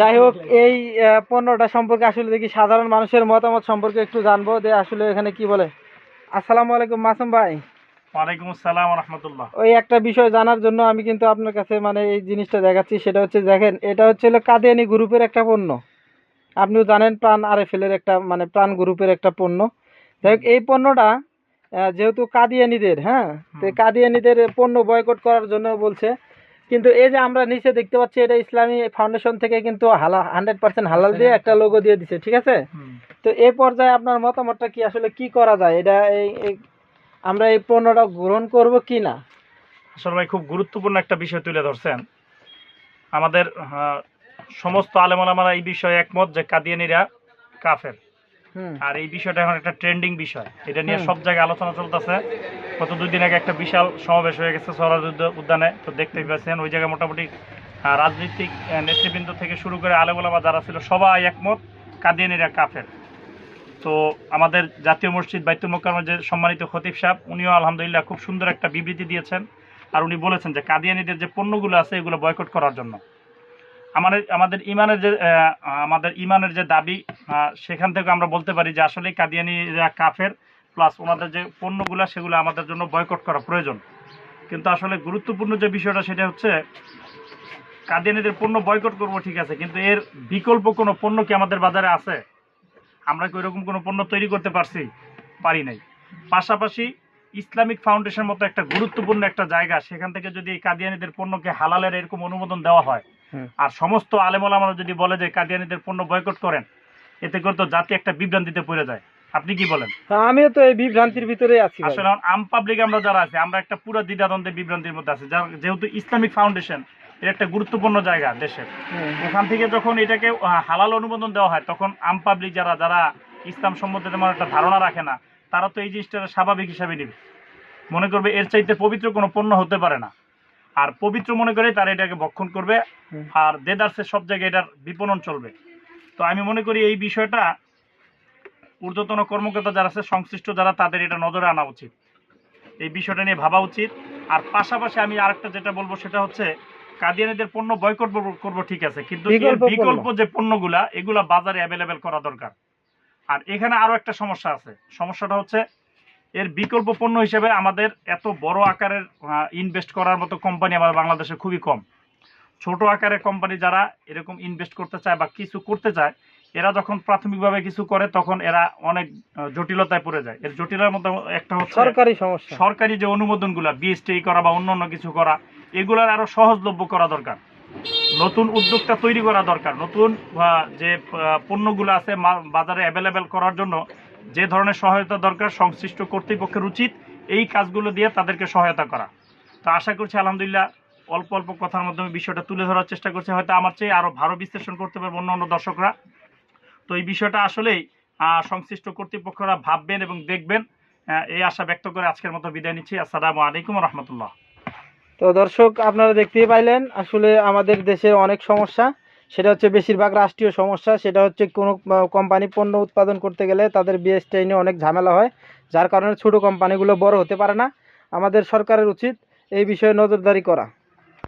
যাই হোক এই পণ্যটা সম্পর্কে আসলে দেখি সাধারণ মানুষের মতামত সম্পর্কে একটু জানব যে আসলে এখানে কি বলে। আসসালামু আলাইকুম মাসুম ভাই। ওয়ালাইকুম আসসালাম রহমতুল্লাহ। ওই একটা বিষয় জানার জন্য আমি কিন্তু আপনার কাছে মানে এই জিনিসটা দেখাচ্ছি সেটা হচ্ছে দেখেন এটা হচ্ছে কাদিয়ানি গ্রুপের একটা পণ্য। আপনিও জানেন প্রাণ আরএফএলের একটা মানে প্রাণ গ্রুপের একটা পণ্য। যাই হোক এই পণ্যটা আহ, যেহেতু কাদিয়ানিদের হ্যাঁ তো কাদিয়ানিদের পণ্য বয়কট করার জন্য বলছে কিন্তু এই যে আমরা নিচে দেখতে পাচ্ছি এটা ইসলামী ফাউন্ডেশন থেকে কিন্তু হালা হান্ড্রেড পার্সেন্ট হালাল দিয়ে একটা লোগো দিয়ে দিছে ঠিক আছে? তো এই পর্যায়ে আপনার মতামতটা কি? আসলে কি করা যায়? এটা এই আমরা এই পণ্যটা গ্রহণ করব কি না? আসলে ভাই খুব গুরুত্বপূর্ণ একটা বিষয় তুলে ধরছেন। আমাদের সমস্ত আলেমালামারা এই বিষয়ে একমত যে কাদিয়ানিরা কাফের। আর এই বিষয়টা এখন একটা ট্রেন্ডিং বিষয়। এটা নিয়ে সব জায়গায় আলোচনা চলতেছে। গত দুই দিন আগে একটা বিশাল সমাবেশ হয়ে গেছে সরাজ উদ্যানে। তো দেখতেই পাচ্ছেন ওই জায়গায় মোটামুটি রাজনৈতিক নেতৃবৃন্দ থেকে শুরু করে আলেমালামা যারা ছিল সবাই একমত কাদিয়ানিরা কাফের। তো আমাদের জাতীয় মসজিদ বাইতুল মোকারমের যে সম্মানিত খতিব সাহেব উনিও আলহামদুলিল্লাহ খুব সুন্দর একটা বিবৃতি দিয়েছেন। আর উনি বলেছেন যে কাদিয়ানিদের যে পণ্যগুলো আছে এগুলো বয়কট করার জন্য। আমাদের আমাদের ইমানের যে আমাদের ইমানের যে দাবি সেখান থেকে আমরা বলতে পারি যে আসলে কাদিয়ানিরা কাফের প্লাস ওনাদের যে পণ্যগুলো সেগুলো আমাদের জন্য বয়কট করা প্রয়োজন। কিন্তু আসলে গুরুত্বপূর্ণ যে বিষয়টা সেটা হচ্ছে কাদিয়ানিদের পণ্য বয়কট করব ঠিক আছে কিন্তু এর বিকল্প কোনো পণ্য কি আমাদের বাজারে আছে? আমরা কি ওইরকম কোনো পণ্য তৈরি করতে পারছি? পারি নাই। পাশাপাশি ইসলামিক ফাউন্ডেশন মতো একটা গুরুত্বপূর্ণ একটা জায়গা সেখান থেকে যদি কাদিয়ানিদের পণ্যকে হালালের এরকম অনুমোদন দেওয়া হয় আর সমস্ত আলেমলামারা যদি বলে যে কাদিয়ানিদের পণ্য বয়কট করেন এতে করে তো জাতি একটা বিভ্রান্তিতে পড়ে যায়। আপনি কি বলেন? আমিও তো এই বিভ্রান্তির ভিতরে আছি আসলে আম পাবলিক আমরা যারা আছি আমরা একটা পুরো দ্বিধাদ্বন্দ্বে বিভ্রান্তির মধ্যে আছি। যেহেতু ইসলামিক ফাউন্ডেশন এর একটা গুরুত্বপূর্ণ জায়গা দেশের। ওখান থেকে যখন এটাকে হালাল অনুমোদন দেওয়া হয় তখন আম পাবলিক যারা যারা ইসলাম সম্বন্ধে তেমন একটা ধারণা রাখে না তারা তো এই জিনিসটা স্বাভাবিক হিসাবে নেবে। মনে করবে এর চাইতে পবিত্র কোনো পণ্য হতে পারে না। আর পবিত্র মনে করে তারা এটাকে ভক্ষণ করবে। আর দেদার্সের সব জায়গায় এটার বিপণন চলবে। তো আমি মনে করি এই বিষয়টা ঊর্ধ্বতন কর্মকর্তা যারা আছে সংশ্লিষ্ট যারা তাদের এটা নজরে আনা উচিত। এই বিষয়টা নিয়ে ভাবা উচিত। আর পাশাপাশি আমি আরেকটা যেটা বলব সেটা হচ্ছে কাদিয়ানিদের পণ্য বয়কট করব ঠিক আছে কিন্তু বিকল্প বিকল্প যে পণ্যগুলা এগুলা বাজারে অ্যাভেলেবেল করা দরকার। আর এখানে আরও একটা সমস্যা আছে। সমস্যাটা হচ্ছে এর বিকল্প পণ্য হিসেবে আমাদের এত বড় আকারের ইনভেস্ট করার মতো কোম্পানি আমাদের বাংলাদেশে খুবই কম। ছোট আকারের কোম্পানি যারা এরকম ইনভেস্ট করতে চায় বা কিছু করতে চায় এরা যখন প্রাথমিকভাবে কিছু করে তখন এরা অনেক জটিলতায় পড়ে যায়। এর জটিলার মধ্যে একটা হচ্ছে সরকারি সমস্যা। সরকারি যে অনুমোদনগুলো বিএসটি করা বা অন্য অন্য কিছু করা এগুলার আরও সহজলভ্য করা দরকার। নতুন উদ্যোক্তা তৈরি করা দরকার। নতুন যে পণ্যগুলো আছে বাজারে অ্যাভেলেবেল করার জন্য যে ধরনের সহায়তা দরকার সংশ্লিষ্ট কর্তৃপক্ষের উচিত এই কাজগুলো দিয়ে তাদেরকে সহায়তা করা। তো আশা করছি আলহামদুলিল্লাহ অল্প অল্প কথার মাধ্যমে বিষয়টা তুলে ধরার চেষ্টা করছে। হয়তো আমার চেয়ে আরও ভালো বিশ্লেষণ করতে পারবে অন্য অন্য দর্শকরা। তো এই বিষয়টা আসলেই সংশ্লিষ্ট কর্তৃপক্ষরা ভাববেন এবং দেখবেন। এই আশা ব্যক্ত করে আজকের মতো বিদায় নিচ্ছি। আসসালামু আলাইকুম রহমতুল্লাহ। তো দর্শক, আপনারা দেখতেই পাইলেন, আসলে আমাদের দেশের অনেক সমস্যা। সেটা হচ্ছে বেশিরভাগ রাষ্ট্রীয় সমস্যা। সেটা হচ্ছে কোনো কোম্পানি পণ্য উৎপাদন করতে গেলে তাদের বিএসটি নিয়ে অনেক ঝামেলা হয়, যার কারণে ছোট কোম্পানিগুলো বড় হতে পারে না। আমাদের সরকারের উচিত এই বিষয়ে নজরদারি করা।